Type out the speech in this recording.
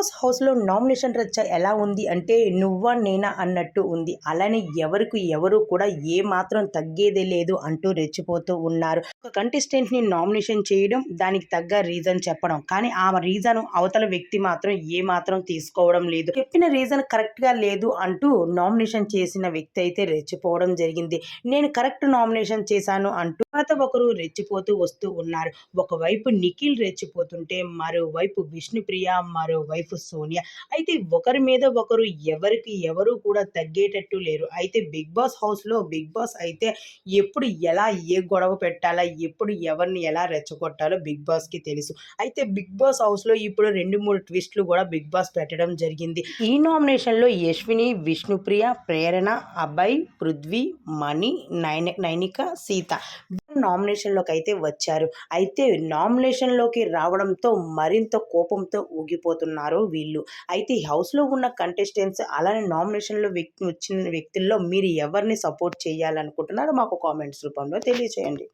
Boss హౌస్లో nomination రచ్చ ఎలా ఉంది అంటే నువ్వా నేనా అన్నట్టు ఉంది. అలానే ఎవరికి ఎవరు కూడా ఏ మాత్రం తగ్గేదే లేదు అంటూ రెచ్చిపోతూ ఉన్నారు. ఒక కంటెస్టెంట్ని నామినేషన్ చేయడం దానికి తగ్గ రీజన్ చెప్పడం. కానీ ఆ రీజన్ అవతల వ్యక్తి మాత్రం ఏ మాత్రం తీసుకోవడం లేదు. చెప్పిన రీజన్ కరెక్ట్గా లేదు అంటూ నామినేషన్ చేసిన వ్యక్తి అయితే రెచ్చిపోవడం జరిగింది. నేను కరెక్ట్ నామినేషన్ చేశాను అంటూ తర్వాత ఒకరు రెచ్చిపోతూ వస్తూ ఉన్నారు. ఒకవైపు నిఖిల్ రెచ్చిపోతుంటే మరోవైపు విష్ణుప్రియ మరోవైపు సోనియా. అయితే ఒకరి మీద ఒకరు ఎవరికి ఎవరు కూడా తగ్గేటట్టు లేరు. అయితే బిగ్ బాస్ హౌస్లో బిగ్ బాస్ అయితే ఎప్పుడు ఎలా ఏ గొడవ పెట్టాలా ఎప్పుడు ఎవరిని ఎలా రెచ్చగొట్టాలో బిగ్ బాస్కి తెలుసు. అయితే బిగ్ బాస్ హౌస్లో ఇప్పుడు రెండు మూడు ట్విస్ట్లు కూడా బిగ్ బాస్ పెట్టడం జరిగింది. ఈ నామినేషన్లో యశ్విని విష్ణుప్రియ ప్రేరణ అభయ్ పృథ్వీ మణి నైన నైనిక సీత. నామినేషన్లోకి అయితే వచ్చారు. అయితే నామినేషన్లోకి రావడంతో మరింత కోపంతో ఊగిపోతున్నారు వీళ్ళు. అయితే హౌస్లో ఉన్న కంటెస్టెంట్స్ అలానే నామినేషన్లో వ్యక్తి వచ్చిన వ్యక్తుల్లో మీరు ఎవరిని సపోర్ట్ చేయాలనుకుంటున్నారో మాకు కామెంట్స్ రూపంలో తెలియచేయండి.